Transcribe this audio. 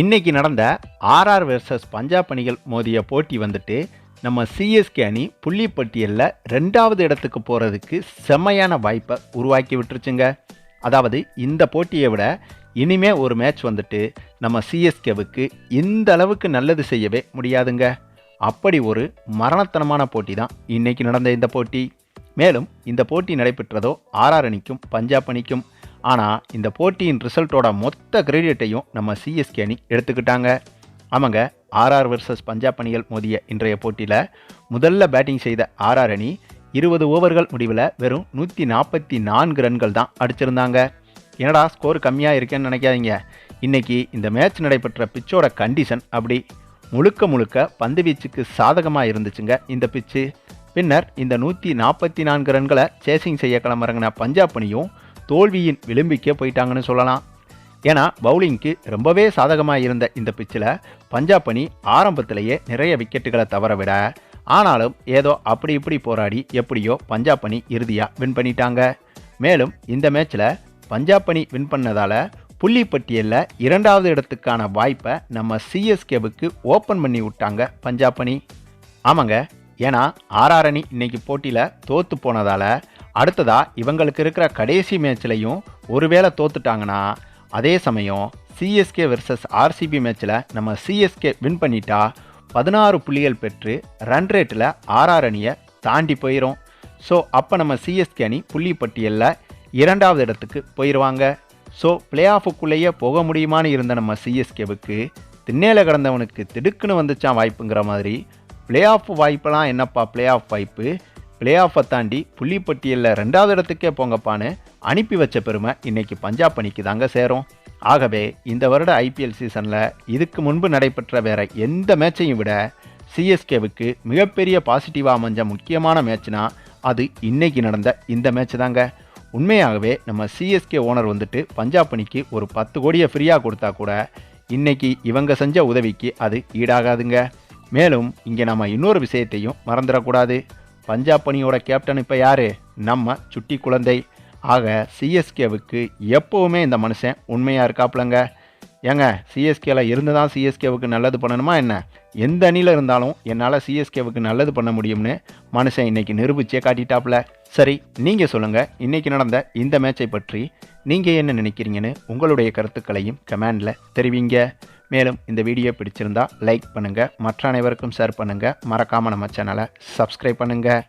இன்னைக்கு நடந்த RR versus Punjab அணிகள் மோதிய போட்டி வந்துட்டு நம்ம சிஎஸ்கே அணி புள்ளி பட்டியலில் ரெண்டாவது இடத்துக்கு போகிறதுக்கு செம்மையான வாய்ப்பை உருவாக்கி விட்டுருச்சுங்க. அதாவது இந்த போட்டியை விட இனிமே ஒரு மேட்ச் வந்துட்டு நம்ம சிஎஸ்கேவுக்கு இந்த அளவுக்கு நல்லது செய்யவே முடியாதுங்க. அப்படி ஒரு மரணத்தனமான போட்டி தான் இன்னைக்கு நடந்த இந்த போட்டி. மேலும் இந்த போட்டி நடைபெற்றதோ ஆர்ஆர் அணிக்கும் பஞ்சாப் அணிக்கும். ஆனால் இந்த போட்டியின் ரிசல்ட்டோட மொத்த கிரெடிட்டையும் நம்ம சிஎஸ்கே அணி எடுத்துக்கிட்டாங்க. ஆமாங்க ஆர்ஆர் வர்சஸ் பஞ்சாப் அணிகள் மோதிய இன்றைய போட்டியில் முதல்ல பேட்டிங் செய்த ஆர்ஆர் அணி இருபது ஓவர்கள் முடிவில் வெறும் நூற்றி நாற்பத்தி நான்கு ரன்கள் தான் அடிச்சிருந்தாங்க. என்னடா ஸ்கோர் கம்மியாக இருக்கேன்னு நினைக்காதீங்க. இன்னைக்கு இந்த மேட்ச் நடைபெற்ற பிச்சோட கண்டிஷன் அப்படி முழுக்க முழுக்க பந்து வீச்சுக்கு சாதகமாக இருந்துச்சுங்க இந்த பிச்சு பின்னர் இந்த நூற்றி நாற்பத்தி நான்கு ரன்களை சேசிங் செய்ய கிளம்புறங்கின பஞ்சாப் அணியும் தோல்வியின் விளிம்பிக்கே போயிட்டாங்கன்னு சொல்லலாம். ஏன்னா பவுலிங்க்கு ரொம்பவே சாதகமாக இருந்த இந்த பிச்சில் பஞ்சாப் அணி ஆரம்பத்திலேயே நிறைய விக்கெட்டுகளை தவற விட ஆனாலும் ஏதோ அப்படி இப்படி போராடி எப்படியோ பஞ்சாப் அணி இறுதியாக வின் பண்ணிட்டாங்க. மேலும் இந்த மேட்ச்சில் பஞ்சாப் அணி வின் பண்ணதால் புள்ளி பட்டியலில் இரண்டாவது இடத்துக்கான வாய்ப்பை நம்ம சிஎஸ்கேவுக்கு ஓப்பன் பண்ணி விட்டாங்க பஞ்சாப் அணி. ஆமாங்க ஏன்னா ஆர்ஆர் அணி இன்னைக்கு போட்டியில் தோற்று போனதால் அடுத்ததா இவங்களுக்கு இருக்கிற கடைசி மேட்ச்லையும் ஒருவேளை தோத்துட்டாங்கன்னா அதே சமயம் சிஎஸ்கே வெர்சஸ் ஆர்சிபி மேட்ச்சில் நம்ம சிஎஸ்கே வின் பண்ணிட்டா பதினாறு புள்ளிகள் பெற்று ரன் ரேட்டில் ஆர்ஆர் அணியை தாண்டி போயிடும் ஸோ அப்போ நம்ம சிஎஸ்கே அணி புள்ளி பட்டியலில் இரண்டாவது இடத்துக்கு போயிடுவாங்க ஸோ பிளே ஆஃபுக்குள்ளேயே போக முடியுமான்னு இருந்த நம்ம சிஎஸ்கேவுக்கு திண்ணேல கிடந்தவனுக்கு திடுக்குன்னு வந்துச்சான் வாய்ப்புங்கிற மாதிரி பிளே ஆஃப் வாய்ப்பெல்லாம் என்னப்பா பிளே ஆஃப் வாய்ப்பு? பிளே ஆஃபை தாண்டி புள்ளிப்பட்டியலில் ரெண்டாவது இடத்துக்கே போங்கப்பான்னு அனுப்பி வச்ச பெருமை இன்னைக்கு பஞ்சாப் அணிக்கு தாங்க சேரும். ஆகவே இந்த வருட ஐபிஎல் சீசனில் இதுக்கு முன்பு நடைபெற்ற வேற எந்த மேட்சையும் விட சிஎஸ்கேவுக்கு மிகப்பெரிய பாசிட்டிவாக அமைஞ்ச முக்கியமான மேட்ச்னா அது இன்னைக்கு நடந்த இந்த மேட்ச் தாங்க. உண்மையாகவே நம்ம சிஎஸ்கே ஓனர் வந்துட்டு பஞ்சாப் அணிக்கு ஒரு பத்து கோடியை ஃப்ரீயாக கொடுத்தா கூட இன்னைக்கு இவங்க செஞ்ச உதவிக்கு அது ஈடாகாதுங்க. மேலும் இங்கே நம்ம இன்னொரு விஷயத்தையும் மறந்துடக்கூடாது. பஞ்சாப் அணியோட கேப்டன் இப்போ யார்? நம்ம சுட்டி குழந்தை. ஆக சிஎஸ்கேவுக்கு எப்போவுமே இந்த மனுஷன் உண்மையாக இருக்காப்புலங்க ஏங்க சிஎஸ்கேல இருந்து தான் சிஎஸ்கேவுக்கு நல்லது பண்ணணுமா என்ன? எந்த அணியில் இருந்தாலும் என்னால் சிஎஸ்கேவுக்கு நல்லது பண்ண முடியும்னு மனுஷன் இன்னைக்கு நிரூபிச்சே காட்டிட்டாப்புல சரி நீங்கள் சொல்லுங்கள் இன்றைக்கி நடந்த இந்த மேட்சை பற்றி நீங்கள் என்ன நினைக்கிறீங்கன்னு உங்களுடைய கருத்துக்களையும் கமெண்டில் தெரிவிங்க. மேலும் இந்த வீடியோ பிடிச்சிருந்தா லைக் பண்ணுங்கள் மற்ற அனைவருக்கும் ஷேர் பண்ணுங்கள் மறக்காமல் நம்ம சேனலை சப்ஸ்கிரைப் பண்ணுங்கள்